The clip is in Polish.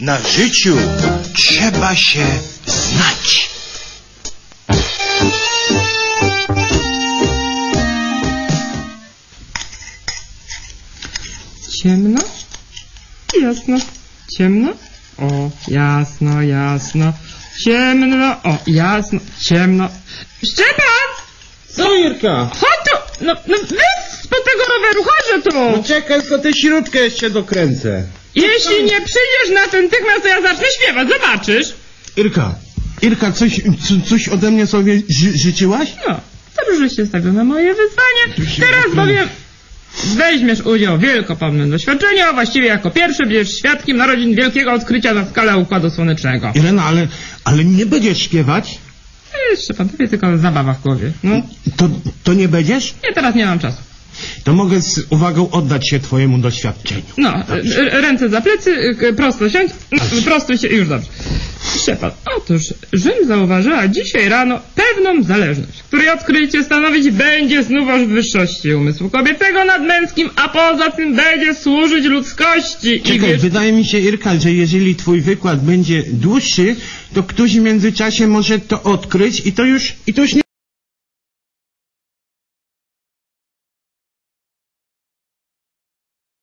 na życiu trzeba się znać. Ciemno? Jasno. Ciemno? O, jasno, jasno. Ciemno, o, jasno, ciemno. Szczepan! Co Irka? Chodź tu! No, no wyjdź spod tego roweru, chodź tu! No czekaj, tylko tę śrutkę jeszcze dokręcę. Jeśli nie przyjdziesz natychmiast, to ja zacznę śpiewać, zobaczysz. Irka, Irka, coś, co- coś ode mnie sobie ży życzyłaś? No, dobrze się stawił na moje wyzwanie. Teraz bowiem weźmiesz udział w wielkopomnym doświadczeniu, a właściwie jako pierwszy będziesz świadkiem narodzin wielkiego odkrycia na skalę Układu Słonecznego. Irena, ale, ale nie będziesz śpiewać? Jeszcze pan powie tylko zabawa w głowie. No, To, to nie będziesz? nie, teraz nie mam czasu. To mogę z uwagą oddać się twojemu doświadczeniu. No, r- ręce za plecy, k- prosto siądź, prosto się, już dobrze. Szczepan, otóż Rzym zauważyła dzisiaj rano pewną zależność, której odkrycie stanowić będzie znów o wyższości umysłu kobiecego nad męskim, a poza tym będzie służyć ludzkości. I Czekaj, wiesz, wydaje mi się, Irka, że jeżeli twój wykład będzie dłuższy, to ktoś w międzyczasie może to odkryć i to już, i to już nie